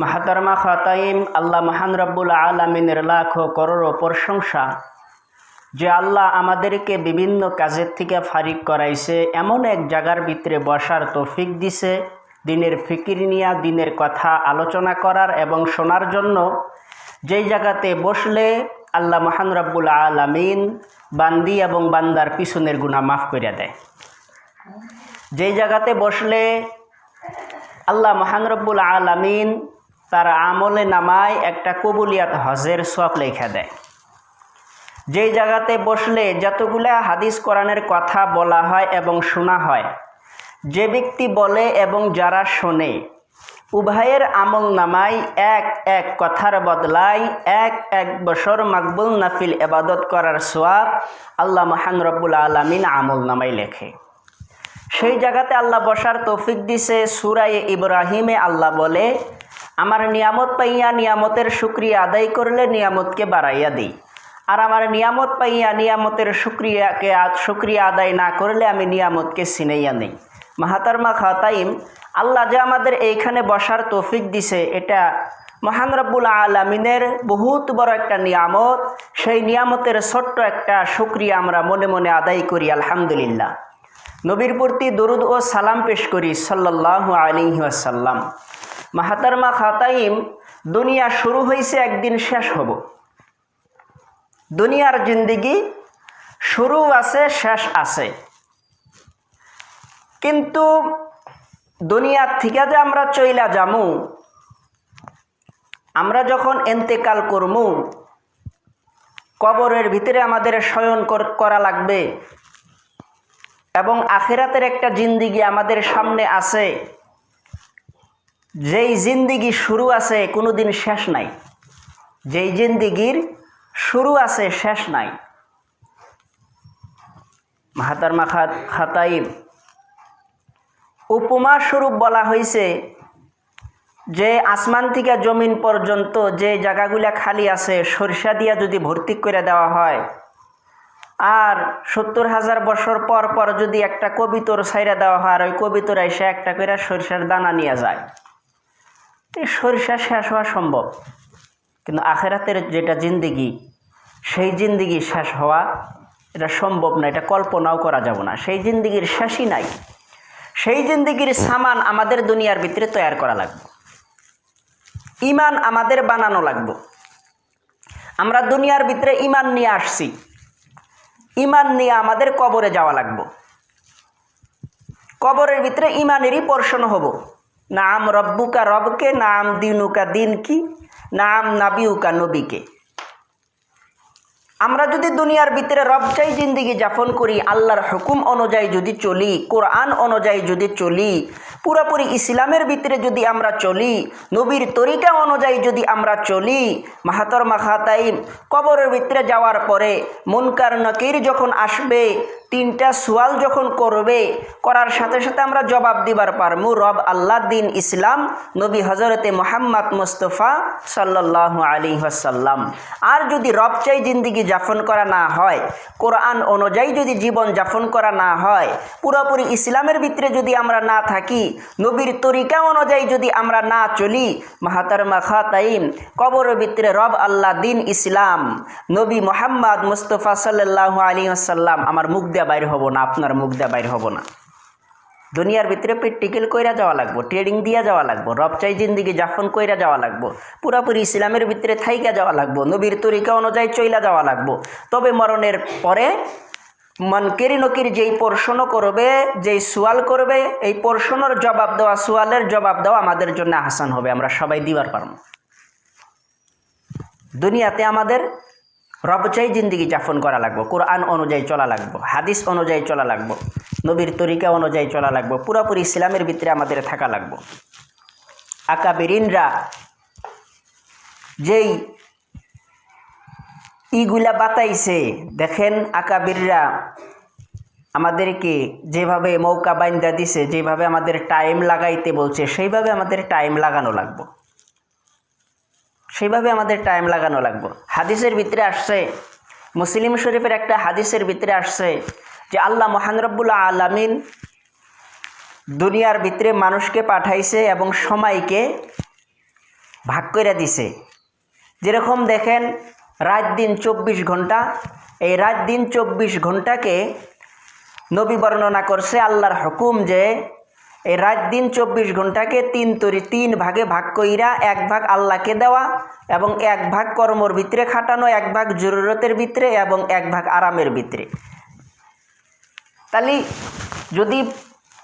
মাহাতারমা খাতাইম, আল্লাহ মহান রব্বুল আলমিনের লাখ করোড় প্রশংসা। যে আল্লাহ আমাদেরকে বিভিন্ন কাজের থেকে ফারিক করাইছে, এমন এক জায়গার ভিতরে বসার তৌফিক দিছে। দিনের ফিকির নিয়া দিনের কথা আলোচনা করার এবং শোনার জন্য যেই জায়গাতে বসলে আল্লাহ মহান রব্বুল আলমিন বান্দি এবং বান্দার পিছনের গুণা মাফ করে দেয়। যেই জায়গাতে বসলে আল্লাহ মহান রব্বুল আলমিন তার আমলে নামায় একটা কবুলিয়াত হজের সব লেখা দেয়। যেই জায়গাতে বসলে যতগুলা হাদিস কোরআনের কথা বলা হয় এবং শোনা হয়, যে ব্যক্তি বলে এবং যারা শোনে, উভয়ের আমল নামাই এক এক কথার বদলায় এক এক বছর মাকবুল নাফিল এবাদত করার সোয়াব আল্লাহ মহান রব্বুল আলমিন আমল নামাই লেখে। সেই জায়গাতে আল্লাহ বসার তৌফিক দিছে সুরাই ইব্রাহিমে আল্লাহ বলে আমার নিয়ামত পাইয়া নিয়ামতের শুক্রিয়া আদায় করলে নিয়ামতকে বাড়াইয়া দিই। আর আমার নিয়ামত পাইয়া নিয়ামতের শুক্রিয়াকে শুক্রিয়া আদায় না করলে আমি নিয়ামতকে সিনাইয়া নেই। মাহাতারমা খাতাইম, আল্লাহ যে আমাদের এইখানে বসার তৌফিক দিছে, এটা মহান রব্বুল আলমিনের বহুত বড় একটা নিয়ামত। সেই নিয়ামতের ছোট্ট একটা শুক্রিয়া আমরা মনে মনে আদায় করি, আলহামদুলিল্লাহ। নবীর প্রতি দরুদ ও সালাম পেশ করি সাল্লাহ আলী আসাল্লাম মাহাতারমা খাতাইম দুনিয়া শুরু হয়েছে একদিন শেষ হব। দুনিয়ার জিন্দিগি শুরু আছে, শেষ আছে। কিন্তু দুনিয়ার থেকে যে আমরা চইলা যামু, আমরা যখন এন্তেকাল করমু, কবরের ভিতরে আমাদের শয়ন করা লাগবে এবং আখেরাতের একটা জিন্দিগি আমাদের সামনে আছে। যেই জিন্দিগি শুরু আছে কোনো দিন শেষ নাই। যেই জিন্দিগির শুরু আছে, শেষ নাই। মাহাতারমা খাত খাতাইব। উপমা স্বরূপ বলা হয়েছে যে আসমান থেকে জমিন পর্যন্ত যে জায়গাগুলা খালি আছে, সরিষা দিয়া যদি ভর্তি করে দেওয়া হয়, আর সত্তর হাজার বছর পর পর যদি একটা কবিতর সাইরা দেওয়া হয়, আর ওই কবিতর এসে একটা করে সরিষার দানা নিয়ে যায়। সরিষা শেষ হওয়া সম্ভব। কিন্তু আখেরাতের যেটা জিন্দিগি, সেই জিন্দিগি শেষ হওয়া এটা সম্ভব না, এটা কল্পনাও করা যাব না। সেই জিন্দিগির শেষই নাই। সেই জিন্দিগির সামান আমাদের দুনিয়ার ভিতরে তৈরি করা লাগবে। ইমান আমাদের বানানো লাগবে। আমরা দুনিয়ার ভিতরে ইমান নিয়ে আসছি। ইমান নিয়ে আমাদের কবরে যাওয়া লাগবে। কবরের ভিতরে ইমানেরই পর্ষণ হব। নাম রব্বুকা রবকে, নাম দিনুকা দিন কি নাম নাবিউকা নবীকে। আমরা যদি দুনিয়ার ভিতরে রবচাই জিন্দিগি যাপন করি, আল্লাহর হুকুম অনুযায়ী যদি চলি, কোরআন অনুযায়ী যদি চলি, পুরোপুরি ইসলামের ভিতরে যদি আমরা চলি, নবীর তরিকা অনুযায়ী যদি আমরা চলি মাহাতর মাহাতাইম কবরের ভিতরে যাওয়ার পরে মুনকার নকির যখন আসবে তিনটা সোয়াল যখন করবে, করার সাথে সাথে আমরা জবাব দিবার পারমু, রব আল্লাহ দিন ইসলাম, নবী হজরতে মোহাম্মদ মুস্তফা সাল্লাহ আলী হাসাল্লাম আর যদি রব চাই জিন্দিগি যাপন করা না হয়, কোরআন অনুযায়ী যদি জীবন যাপন করা না হয়, পুরোপুরি ইসলামের ভিতরে যদি আমরা না থাকি, নবীর তরিকা অনুযায়ী যদি আমরা না চলি মাহাতার মাখাতাইম কবরের ভিতরে রব আল্লাহ দিন ইসলাম, নবী মোহাম্মদ মুস্তফা সাল্লাহ আলী আসাল্লাম আমার মুখ দেওয়া বাইর হব না, আপনার মুখ দেওয়া বাইর হব না। দুনিয়ার ভিতরে প্র্যাকটিক্যাল কইরা যাওয়া লাগবো ট্রেডিং দিয়া যাওয়া লাগবো রবচাই জিন্দিগি যাপন কইরা যাওয়া লাগবো, পুরাপুরি ইসলামের ভিতরে থাইকা যাওয়া লাগবো, নবীর তরিকা অনুযায়ী চইলা যাওয়া লাগবো। তবে মরণের পরে মনকেরি নকির যেই প্রশ্ন করবে, যেই সোয়াল করবে, এই প্রশ্নের জবাব দেওয়া, সোয়ালের জবাব দেওয়া আমাদের জন্য আসান হবে, আমরা সবাই দিবার পারব। দুনিয়াতে আমাদের রবচাই জিন্দিগি যাপন করা লাগবো, কোরআন অনুযায়ী চলা লাগবো, হাদিস অনুযায়ী চলা লাগবো, নবীর তরিকা অনুযায়ী চলা লাগবো, পুরোপুরি ইসলামের ভিতরে আমাদের থাকা লাগবো। আকাবেরিনরা যেই ইগুলা বাতাইছে, দেখেন আকাবিররা আমাদেরকে যেভাবে মৌকা বাইন্দা দিছে, যেভাবে আমাদের টাইম লাগাইতে বলছে, সেইভাবে আমাদের টাইম লাগানো লাগবো। সেইভাবে আমাদের টাইম লাগানো লাগবো। হাদিসের ভিতরে আসছে, মুসলিম শরীফের একটা হাদিসের ভিতরে আসছে যে আল্লাহ মহানরবুল্লা আলামিন দুনিয়ার ভিতরে মানুষকে পাঠাইছে এবং সময়কে ভাগ করে দিছে। যেরকম দেখেন, রাত দিন চব্বিশ ঘণ্টা, এই রাত দিন চব্বিশ ঘন্টাকে নবী বর্ণনা করছে আল্লাহর হুকুম যে রাত দিন চব্বিশ ঘন্টাকে তিন তরি তিন ভাগে ভাগ কইরা এক ভাগ আল্লাহকে দেওয়া এবং এক ভাগ কর্মর ভিতরে খাটানো, এক ভাগ জরুরতের ভিতরে এবং এক ভাগ আরামের ভিতরে। তাহলে যদি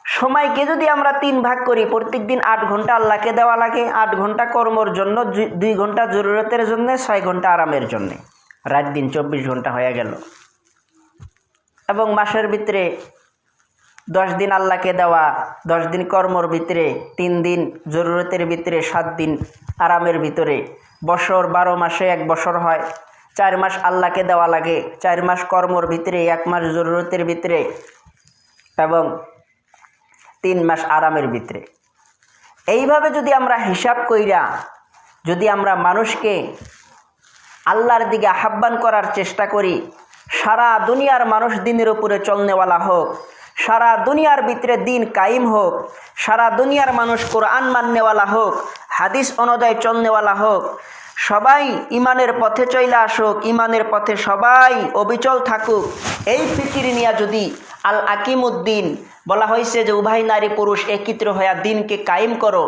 সময়কে যদি আমরা তিন ভাগ করি, প্রত্যেক দিন আট ঘণ্টা আল্লাহকে দেওয়া লাগে, আট ঘণ্টা কর্মর জন্য দুই- ঘণ্টা জরুরতের জন্য, ছয় ঘণ্টা আরামের জন্যে। রাত দিন চব্বিশ ঘণ্টা হয়ে গেল। এবং মাসের ভিতরে দশ দিন আল্লাহকে দেওয়া, দশ দিন কর্মর ভিতরে, তিন দিন জরুরতের ভিতরে, সাত দিন আরামের ভিতরে। বছর বারো মাসে এক বছর হয়। চার মাস আল্লাহকে দেওয়া লাগে। চার মাস কর্মর ভিতরে, এক মাস জরুরতের ভিতরে এবং তিন মাস আরামের ভিতরে। এইভাবে যদি আমরা হিসাব কইরা, যদি আমরা মানুষকে আল্লাহর দিকে আহ্বান করার চেষ্টা করি সারা দুনিয়ার মানুষ দিনের উপরে চলনেওয়ালা হোক, সারা দুনিয়ার ভিতরে দিন কায়েম হোক, সারা দুনিয়ার মানুষ কোরআন মাননেওয়ালা হোক, হাদিস অনুযায়ী চলনেওয়ালা হোক, সবাই ইমানের পথে চলে আসুক, ইমানের পথে সবাই অবিচল থাকুক, এই ফিকির নিয়ে যদি আল আকিমুদ্দিন বলা হয়েছে যে উভয় নারী পুরুষ একত্র হইয়া দিনকে কায়েম করো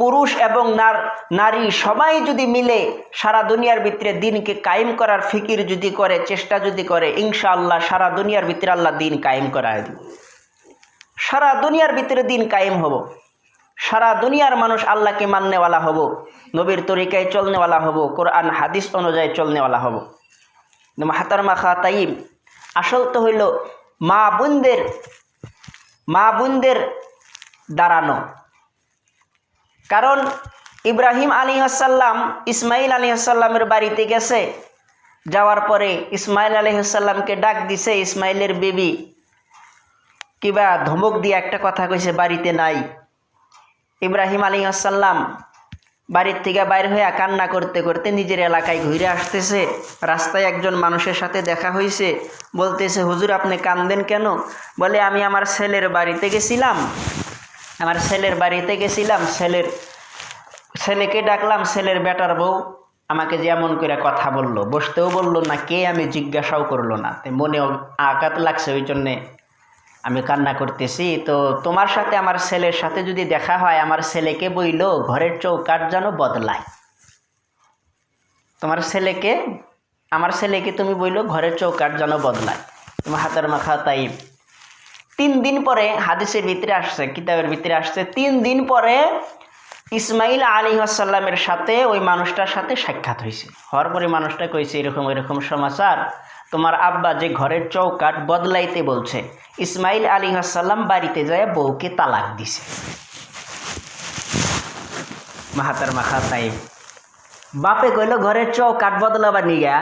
পুরুষ এবং নার, নারী সবাই যদি মিলে সারা দুনিয়ার ভিতরে দিনকে কায়েম করার ফিকির যদি করে, চেষ্টা যদি করে, ইনশাআল্লাহ সারা দুনিয়ার ভিতরে আল্লাহ দিন কায়েম করায় দিবে। সারা দুনিয়ার ভিতরে দিন কায়েম হব। সারা দুনিয়ার মানুষ আল্লাহকে মাননেওয়ালা হব। নবীর তরিকায় চলনেওয়ালা হব। কোরআন, হাদিস অনুযায়ী চলনেওয়ালা হব। হাতার মাখা তাইম আসল তো হইল মা বোনদের মা বোনদের দাঁড়ানো। কারণ ইব্রাহিম আলী আসাল্লাম ইসমাইল আলী আসাল্লামের বাড়িতে গেছে। যাওয়ার পরে ইসমাইল আলী আসাল্লামকে ডাক দিছে ইসমাইলের বেবি, কিবা ধমক দিয়ে একটা কথা কইছে বাড়িতে নাই? ইব্রাহিম আলী আসাল্লাম বাড়ির থেকে বাইর হয়ে কান্না করতে করতে নিজের এলাকায় ঘুরে আসতেছে। রাস্তায় একজন মানুষের সাথে দেখা হয়েছে বলতেছে, হুজুর, আপনি কান্দেন কেন? বলে, আমি আমার ছেলের বাড়িতে গেছিলাম। আমার ছেলের বাড়িতে গেছিলাম, ছেলের ছেলেকে ডাকলাম, ছেলের বেটার বউ আমাকে যেমন করে কথা বলল, বসতেও বলল না, কে আমি জিজ্ঞাসাও করল না। মনে আঘাত লাগছে, ওই জন্যে আমি কান্না করতেছি। তো তোমার সাথে আমার ছেলের সাথে যদি দেখা হয়, আমার ছেলেকে বইল, ঘরের চৌকাট যেন বদলায়। তোমার ছেলেকে, আমার ছেলেকে তুমি বইলো, ঘরের চৌকাট যেন বদলায়। তোমার হাতের মাখা তাই তিন দিন পরে হাদিসের ভিতরে আসছে, কিতাবের ভিতরে আসছে, তিন দিন পরে ইসমাইল আলী আসাল্লামের সাথে ওই মানুষটার সাথে সাক্ষাৎ হয়েছে। হওয়ার পরে মানুষটা কইছে, এরকম এরকম সমাচার। তোমার আব্বা যে ঘরের চৌকাট বদলাইতে বলছে, ইসমাইল আলী আসাল্লাম বাড়িতে যায় বউকে তালাক দিছে। মাহাতার মাখা তাই বাপে কইল ঘরের চৌকাট বদলাবার নিগা,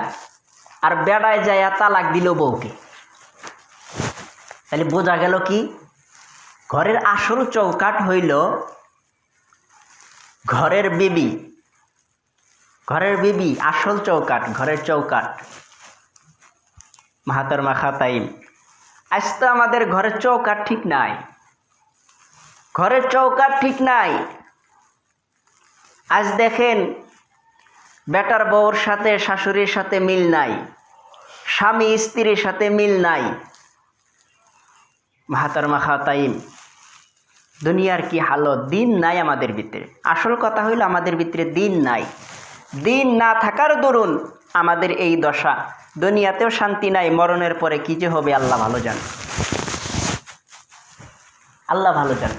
আর বেড়ায় যায় তালাক দিল বউকে। তাহলে বোঝা গেল কি? ঘরের আসল চৌকাট হইল ঘরের বিবি। ঘরের বিবি, আসল চৌকাট ঘরের চৌকাট মাহাতার মাখা তাইম আজ তো আমাদের ঘরের চৌকাট ঠিক নাই। ঘরের চৌকাট ঠিক নাই। আজ দেখেন, বেটার বউর সাথে, শাশুড়ির সাথে মিল নাই। স্বামী স্ত্রীর সাথে মিল নাই। মাহাতার মাখা তাইম দুনিয়ার কি হালত? দিন নাই আমাদের ভিতরে। আসল কথা হইল, আমাদের ভিতরে দিন নাই। দিন না থাকার দরুন আমাদের এই দশা। দুনিয়াতেও শান্তি নাই, মরণের পরে কি যে হবে, আল্লাহ ভালো জান। আল্লাহ ভালো জান।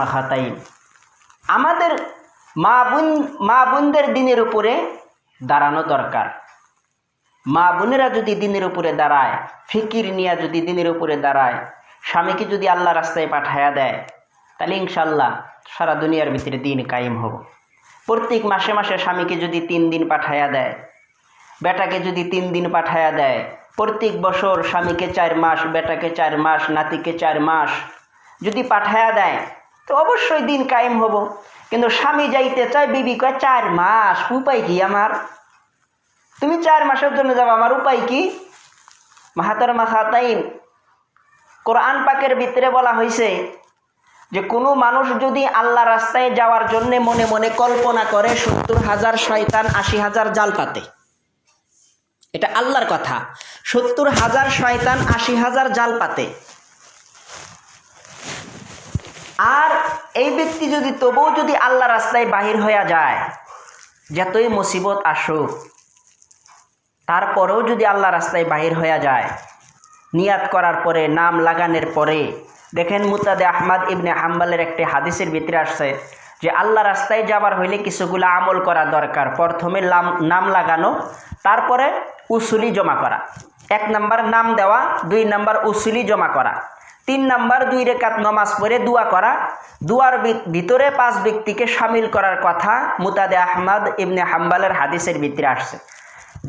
মাখা তাইম আমাদের মা বোন, মা বোনদের দিনের উপরে দাঁড়ানো দরকার। মা বোনেরা যদি দিনের উপরে দাঁড়ায়, ফিকির নিয়া যদি দিনের উপরে দাঁড়ায়, স্বামীকে যদি আল্লাহ রাস্তায় পাঠায়া দেয়, তাহলে ইনশাল্লাহ সারা দুনিয়ার ভিতরে দিন কায়েম হব। প্রত্যেক মাসে মাসে স্বামীকে যদি তিন দিন পাঠায়া দেয়, বেটাকে যদি তিন দিন পাঠায়া দেয়, প্রত্যেক বছর স্বামীকে চার মাস, বেটাকে চার মাস, নাতিকে চার মাস যদি পাঠায়া দেয়, তো অবশ্যই দিন কায়েম হব। কিন্তু স্বামী যাইতে চায়, বিবি কয়, চার মাস, উপায় কি আমার? তুমি চার মাসের জন্য যাব আমার উপায় কি? মাহাতার মাখা তাইন কোরআন পাকের ভিতরে বলা হয়েছে যে, কোনো মানুষ যদি আল্লাহ রাস্তায় যাওয়ার জন্য মনে মনে কল্পনা করে, সত্তর হাজার শয়তান আশি হাজার জাল পাতে। এটা আল্লাহর কথা। সত্তর হাজার শয়তান আশি হাজার জাল পাতে। আর এই ব্যক্তি যদি, তবুও যদি আল্লাহ রাস্তায় বাহির হইয়া যায়, যতই মুসিবত আসুক তারপরেও যদি আল্লাহ রাস্তায় বাহির হইয়া যায়, নিয়াত করার পরে, নাম লাগানোর পরে, দেখেন মুতাদে আহমদ ইবনে হাম্বালের একটি হাদিসের ভিতরে আসছে যে আল্লাহ রাস্তায় যাবার হইলে কিছুগুলো আমল করা দরকার। প্রথমে নাম নাম লাগানো, তারপরে উসুলি জমা করা। এক নাম্বার নাম দেওয়া, দুই নাম্বার উসুলি জমা করা। তিন নাম্বার দুই রেখাত নমাজ পড়ে দোয়া করা। দুয়ার ভিতরে পাঁচ ব্যক্তিকে সামিল করার কথা মুতাদে আহমদ ইবনে হাম্বালের হাদিসের ভিতরে আসছে।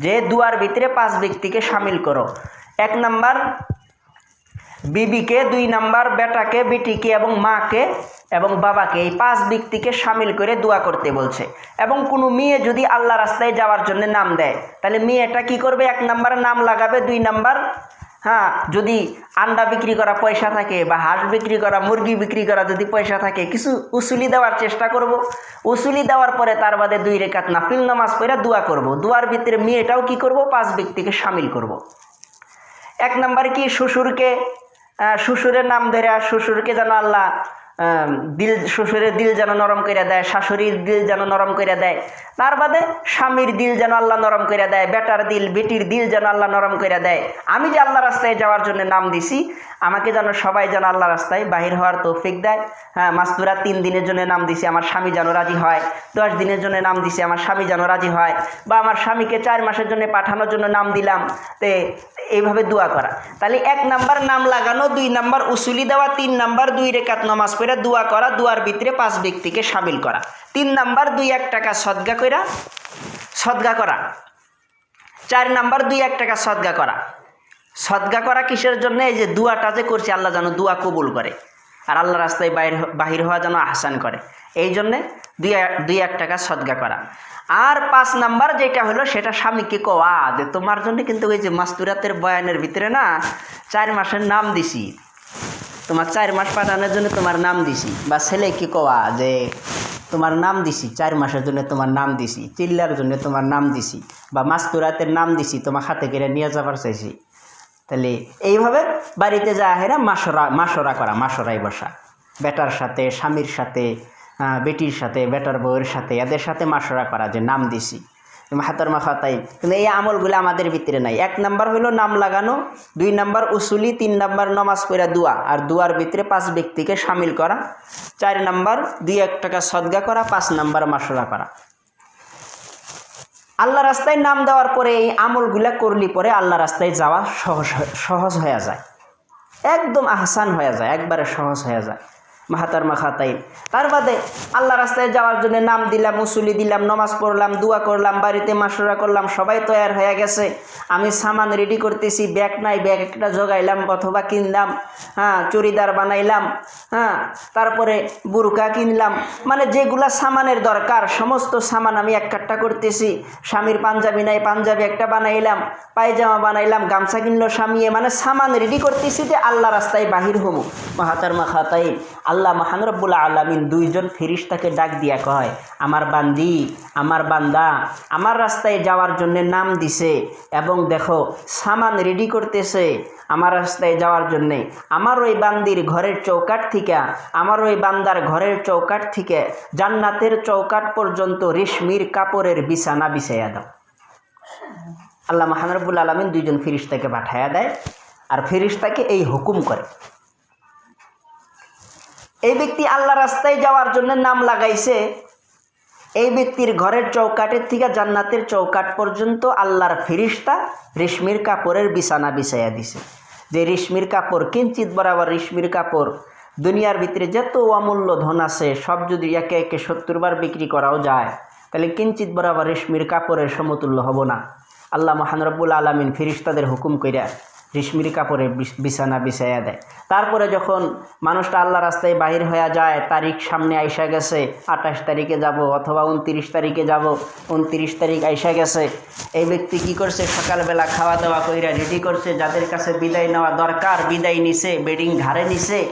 যে দুয়ার ভিতরে পাঁচ ব্যক্তিকে সামিল করো। এক নাম্বার বিবিকে, দুই নাম্বার বেটাকে, বিটিকে এবং মাকে এবং বাবাকে। এই পাঁচ ব্যক্তিকে সামিল করে দোয়া করতে বলছে। এবং কোনো মেয়ে যদি আল্লাহ রাস্তায় যাওয়ার জন্য নাম দেয়, তাহলে মেয়েটা কি করবে? এক নাম্বার নাম লাগাবে, দুই নাম্বার হ্যাঁ যদি আন্ডা বিক্রি করা পয়সা থাকে বা হাঁস বিক্রি করা, মুরগি বিক্রি করা যদি পয়সা থাকে, কিছু উসুলি দেওয়ার চেষ্টা করব। উসুলি দেওয়ার পরে তার বাদে দুই রেখাত নাফিল নামাজ পড়ে দোয়া করব। দোয়ার ভিতরে মেয়েটাও কি করব? পাঁচ ব্যক্তিকে সামিল করব। এক নম্বর কি? শ্বশুরকে শ্বশুরের নাম ধরে, শ্বশুরকে যেন আল্লাহ দিল শ্বশুরের দিল যেন নরম করে দেয়, শাশুড়ির দিল যেন নরম করে দেয়। তার বাদে স্বামীর দিল যেন আল্লাহ নরম করে দেয়, বেটার দিল, বেটির দিল যেন আল্লাহ নরম করে দেয়। আমি যে আল্লাহ রাস্তায় যাওয়ার জন্য নাম দিছি আমাকে যেন সবাই যেন আল্লাহ রাস্তায় বাহির হওয়ার তৌফিক দেয়। হ্যাঁ মাস্তুরা তিন দিনের জন্য নাম দিছে, আমার স্বামী যেন রাজি হয়। দশ দিনের জন্য নাম দিছে, আমার স্বামী যেন রাজি হয়। বা আমার স্বামীকে চার মাসের জন্য পাঠানোর জন্য নাম দিলাম। তে, এইভাবে দোয়া করা। তাহলে এক নাম্বার নাম লাগানো, দুই নাম্বার উসুলি দেওয়া, তিন নাম্বার দুই রেখাত নামাজ পড়ে দোয়া করা, দুয়ার ভিতরে পাঁচ ব্যক্তিকে সামিল করা। তিন নাম্বার দুই এক টাকা সদগা করা সদগা করা। চার নাম্বার দুই এক টাকা সদগা করা। সদগা করা কিসের জন্য? এই যে দুয়াটা যে করছে, আল্লাহ যেন দুয়া কবুল করে। আর আল্লাহ রাস্তায় বাইর বাহির হওয়া যেন আহসান করে। এই জন্যে দুই দুই এক টাকা সদগা করা। আর পাঁচ নাম্বার যেটা হলো, সেটা স্বামীকে কওয়া যে, তোমার জন্য কিন্তু ওই যে মাস্তুরাতের বয়ানের ভিতরে না, চার মাসের নাম দিছি। তোমার চার মাস পাঠানোর জন্য তোমার নাম দিছি। বা ছেলেকে কওয়া যে, তোমার নাম দিছি, চার মাসের জন্য তোমার নাম দিছি, চিল্লার জন্য তোমার নাম দিছি, বা মাস্তুরাতের নাম দিছি, তোমার হাতে কেড়ে নিয়ে যাবার চাইছি। তাহলে এইভাবে বাড়িতে যা হেরা মাসরা মাসরা করা মাসরাই বসা। বেটার সাথে, স্বামীর সাথে বেটির সাথে, বেটার বউয়ের সাথে, এদের সাথে মাসরা করা, যে নাম দিছি। হাতর মাখা তাই কিন্তু এই আমলগুলো আমাদের ভিতরে নাই। এক নাম্বার হলো নাম লাগানো, দুই নাম্বার উসুলি, তিন নাম্বার নমাজ পড়া, দোয়া। আর দুয়ার ভিতরে পাঁচ ব্যক্তিকে সামিল করা। চার নাম্বার দুই এক টাকা সদগা করা, পাঁচ নাম্বার মাসরা করা। আল্লাহ রাস্তায় নাম দেওয়ার পরে এই আমলগুলা করলি পরে আল্লাহ রাস্তায় যাওয়া সহজ সহজ হয়ে যায়। একদম আহসান হয়ে যায়, একবারে সহজ হয়ে যায়। মাহাতার মাখাতাই তার বাদে আল্লাহ রাস্তায় যাওয়ার জন্য নাম দিলাম মুসুলি দিলাম, নমাজ পড়লাম, দোয়া করলাম, বাড়িতে মাসরা করলাম, সবাই তৈয়ার হয়ে গেছে। আমি সামান রেডি করতেছি ব্যাগ নাই ব্যাগ একটা জোগাইলাম অথবা কিনলাম হ্যাঁ চুড়িদার বানাইলাম হ্যাঁ তারপরে বুরকা কিনলাম। মানে যেগুলা সামানের দরকার, সমস্ত সামান আমি এক কাট্টা করতেছি। স্বামীর পাঞ্জাবি নাই, পাঞ্জাবি একটা বানাইলাম, পায়জামা বানাইলাম, গামছা কিনলো স্বামীয়ে মানে সামান রেডি করতেছি যে আল্লাহ রাস্তায় বাহির হমু মাহাতার মাখাতাই আল্লাহ মাহানরবুল্লা আলমিন দুইজন ফিরিস্তাকে ডাক দিয়া কয়, আমার বান্দি, আমার বান্দা, আমার রাস্তায় যাওয়ার জন্য নাম দিছে এবং দেখো সামান রেডি করতেছে। আমার রাস্তায় যাওয়ার জন্যে, আমার ওই বান্দির ঘরের চৌকাট থেকে, আমার ওই বান্দার ঘরের চৌকাট থেকে, জান্নাতের চৌকাট পর্যন্ত রেশমির কাপড়ের বিছানা বিছাইয়া দাও। আল্লাহ মাহানরবুল আলমিন দুইজন ফিরিস্তাকে পাঠাইয়া দেয় আর ফিরিস্তাকে এই হুকুম করে। এই ব্যক্তি আল্লাহ রাস্তায় যাওয়ার জন্য নাম লাগাইছে। এই ব্যক্তির ঘরের চৌকাটের থেকে জান্নাতের চৌকাট পর্যন্ত আল্লাহর ফিরিস্তা রেশমির কাপড়ের বিছানা বিছাইয়া দিছে। যে রেশমির কাপড় কিঞ্চিত বরাবর রেশমির কাপড়, দুনিয়ার ভিতরে যত অমূল্য ধন আছে, সব যদি একে একে সত্তর বার বিক্রি করাও যায়, তাহলে কিঞ্চিত বরাবর রেশমির কাপড়ের সমতুল্য হব না। আল্লাহ মহানরবুল আলমিন ফিরিস্তাদের হুকুম কইরা রেশমির কাপড়ে বিছ- বিছানা বিছাইয়া দেয়। তারপরে যখন মানুষটা আল্লাহ রাস্তায় বাহির হয়ে যায়, তারিখ সামনে আইসা গেছে, আঠাশ তারিখে যাব অথবা উনত্রিশ তারিখে যাব, উনত্রিশ তারিখ আইসা গেছে, এই ব্যক্তি কি করছে? সকালবেলা খাওয়া দাওয়া কইরা রেডি করছে, যাদের কাছে বিদায় নেওয়া দরকার, বিদায় নিছে বেডিং ঘাড়ে নিছে।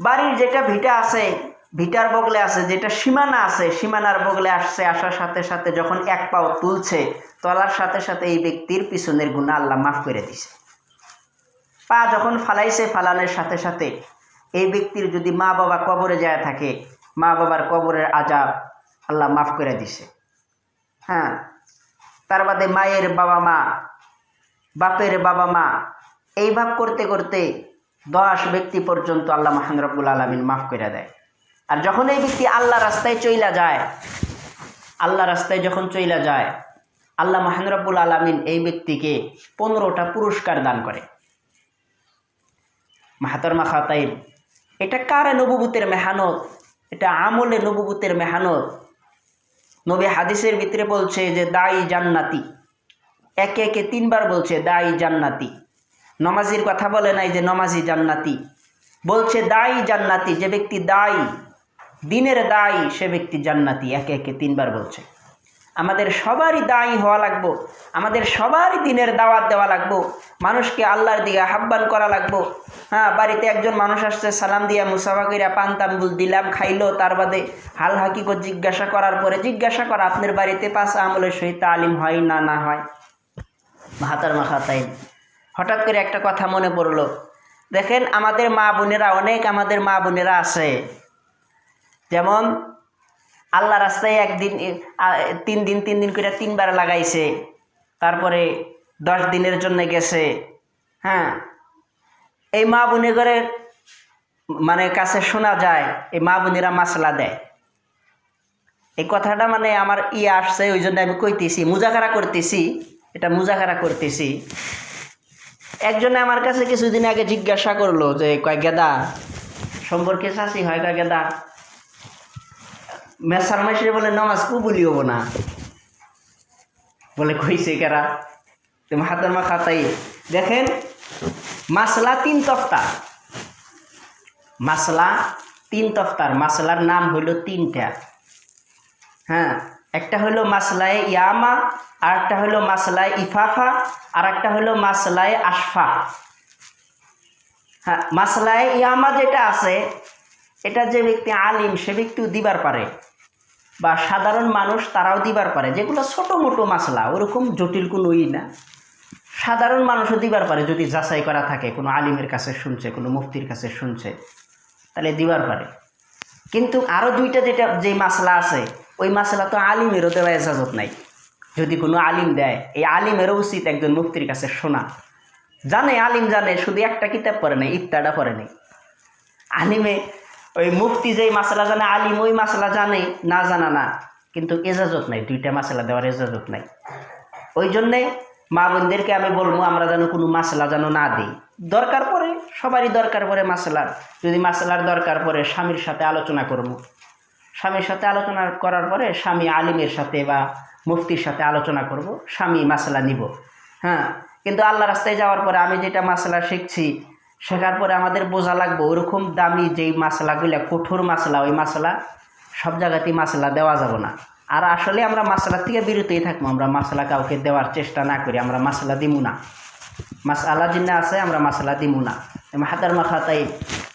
বাড়ির যেটা ভিটা আছে, ভিটার বগলে আছে, যেটা সীমানা আছে, সীমানার বগলে আসছে, আসার সাথে সাথে যখন এক পাও তুলছে, তোলার সাথে সাথে এই ব্যক্তির পিছনের গুণা আল্লাহ মাফ করে দিছে। পা যখন ফালাইছে, ফালানোর সাথে সাথে এই ব্যক্তির যদি মা বাবা কবরে যায় থাকে, মা বাবার কবরের আজাব আল্লাহ মাফ করে দিছে। হ্যাঁ তার বাদে মায়ের বাবা মা, বাপের বাবা মা, এই ভাব করতে করতে দশ ব্যক্তি পর্যন্ত আল্লাহ মাহান রব্বুল আলমিন মাফ করে দেয়। আর যখন এই ব্যক্তি আল্লাহ রাস্তায় চইলা যায় আল্লাহ রাস্তায় যখন চইলা যায়, আল্লাহ মাহান রব্বুল আলমিন এই ব্যক্তিকে পনেরোটা পুরস্কার দান করে। মাহাতর মাখাতাইন এটা কারে নবুবুতের মেহানত? এটা আমলে নবুবুতের মেহানত? নবী হাদিসের ভিতরে বলছে যে দায়ী জান্নাতি। একে একে তিনবার বলছে দায়ী জান্নাতি। নমাজির কথা বলে নাই যে, নমাজি জান্নাতি। বলছে দায়ী জান্নাতি, যে ব্যক্তি দায়ী, দিনের দায়ী, সে ব্যক্তি জান্নাতি। একে একে তিনবার বলছে। আমাদের সবারই দায়ী হওয়া লাগবো। আমাদের সবারই দিনের দাওয়াত দেওয়া লাগবো। মানুষকে আল্লাহর দিকে আহ্বান করা লাগবো। হ্যাঁ বাড়িতে একজন মানুষ আসছে, সালাম দিয়া মুসাফা কইরা পান তাম্বুল দিলাম, খাইলো, তার বাদে হাল হাকিকত জিজ্ঞাসা করার পরে জিজ্ঞাসা করা, আপনার বাড়িতে পাঁচ আমলের সহিত তালিম হয় না না হয়? মাহাতার মাখাতাইন। হঠাৎ করে একটা কথা মনে পড়ল। দেখেন, আমাদের মা বোনেরা অনেক আমাদের মা বোনেরা আছে। যেমন আল্লাহ রাস্তায় একদিন তিন দিন তিন দিন করে তিনবার লাগাইছে। তারপরে দশ দিনের জন্য গেছে। হ্যাঁ? এই মা বোনেগরের মানে কাছে শোনা যায়, এই মা বোনেরা মাসলা দেয়। এই কথাটা মানে আমার ইয়ে আসছে, ওই জন্য আমি কইতেছি, মুজাকারা করতেছি, এটা মুজাকারা করতেছি। একজনে আমার কাছে কিছুদিন আগে জিজ্ঞাসা করল যে, কয় গেদা, সম্পর্কে চাষি হয়, কয় গেদা? মেসার মাসে বলে, নামাজ কুবুলি হব না। বলে, কইছে কেরা? তুমি হাতের মা খাতাই দেখেন, মাসলা তিন তফতা মাসলা তিন তফতার। মাসলার নাম হইল তিনটা। হ্যাঁ একটা হলো মাসলায় ইয়ামা, আর একটা হলো মাসলায় ইফাফা, আর একটা হলো মাসলায় আশফা। হ্যাঁ মাসলায় ইয়ামা যেটা আছে, এটা যে ব্যক্তি আলিম, সে ব্যক্তিও দিবার পারে। বা সাধারণ মানুষ তারাও দিবার পারে। যেগুলো ছোটো মোটো মাসলা ওরকম জটিল কোনো ই না। সাধারণ মানুষও দিবার পারে যদি যাচাই করা থাকে, কোনো আলিমের কাছে শুনছে, কোনো মুফতির কাছে শুনছে, তাহলে দিবার পারে। কিন্তু আরও দুইটা যেটা, যে মাসলা আছে, ওই মাসলা তো আলিমেরও দেওয়া এজাজত নাই। যদি কোনো আলিম দেয়, এই আলিমেরও উচিত একজন মুফতির কাছে শোনা। জানে, আলিম জানে, শুধু একটা কিতাব পড়ে নেই ইফতাটা পড়ে নেই। আলিমে ওই মুফতি যেই মাসলা জানে, আলিম ওই মাসলা জানে, না জানা না। কিন্তু এজাজত নাই, দুইটা মাসলা দেওয়ার এজাজত নাই। ওই জন্যে মা বোনদেরকে আমি বলব, আমরা যেন কোনো মাসলা যেন না দিই। দরকার পড়ে, সবারই দরকার পড়ে মাসলার যদি মাসলার দরকার পড়ে, স্বামীর সাথে আলোচনা করব। স্বামীর সাথে আলোচনা করার পরে, স্বামী আলিমের সাথে বা মুফতির সাথে আলোচনা করব, স্বামী মাসলা নিব। হ্যাঁ কিন্তু আল্লাহ রাস্তায় যাওয়ার পরে আমি যেটা মাসলা শিখছি শেখার পরে আমাদের বোঝা লাগবে, ওরকম দামি যেই মাসলাগুলো কঠোর মাসলা ওই মাসলা সব জায়গাতেই মাসলা দেওয়া যাবে না। আর আসলে আমরা মাসলার থেকে বিরতই থাকব, আমরা মাসলা কাউকে দেওয়ার চেষ্টা না করি, আমরা মাসলা দিমু না। মাস আল্লাহ জিন্না আছে, আমরা মাসলা দিমু না। হাতার মাথা তাই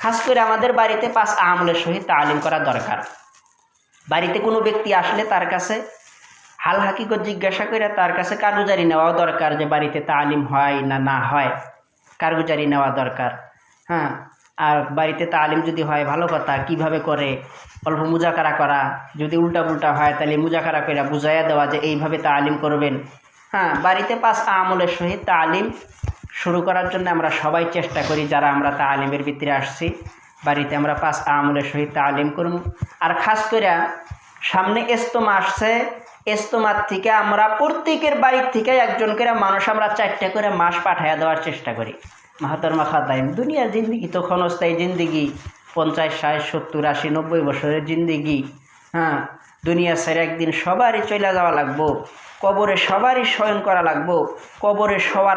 খাস করে আমাদের বাড়িতে পাঁচ আমলের সহিত তালিম করা দরকার। বাড়িতে কোনো ব্যক্তি আসলে তার কাছে হাল হাকিকত জিজ্ঞাসা করে তার কাছে কারগুজারি নেওয়াও দরকার যে বাড়িতে তালিম হয় না না হয়। কারগুজারি নেওয়া দরকার হ্যাঁ? আর বাড়িতে তালিম যদি হয়, ভালো কথা, কীভাবে করে? অল্প মুজাকারা করা, যদি উল্টা পুল্টা হয়, তাহলে মুজাকারা করে বুঝাইয়া দেওয়া যে এইভাবে তালিম করবেন। হ্যাঁ বাড়িতে পাঁচ আমলের সহিত তালিম শুরু করার জন্য আমরা সবাই চেষ্টা করি যারা আমরা তালিমের ভিতরে আসছি, বাড়িতে আমরা পাঁচ আমলের সহিত তালিম করব আর খাস করে সামনে এস্তমা আসছে এস্তমার থেকে আমরা প্রত্যেকের বাড়ির থেকে একজন করে মানুষ আমরা চারটে করে মাস পাঠাইয়া দেওয়ার চেষ্টা করি। মাহাতর মাখা দাইম দুনিয়ার জিন্দিগি তো ক্ষণস্থায়ী জিন্দিগি। পঞ্চাশ, ষাট, সত্তর, আশি, নব্বই বছরের জিন্দিগি। হ্যাঁ দুনিয়া ছেড়ে একদিন সবারই চলে যাওয়া লাগবো। কবরে সবারই শয়ন করা লাগবো। কবরে সবার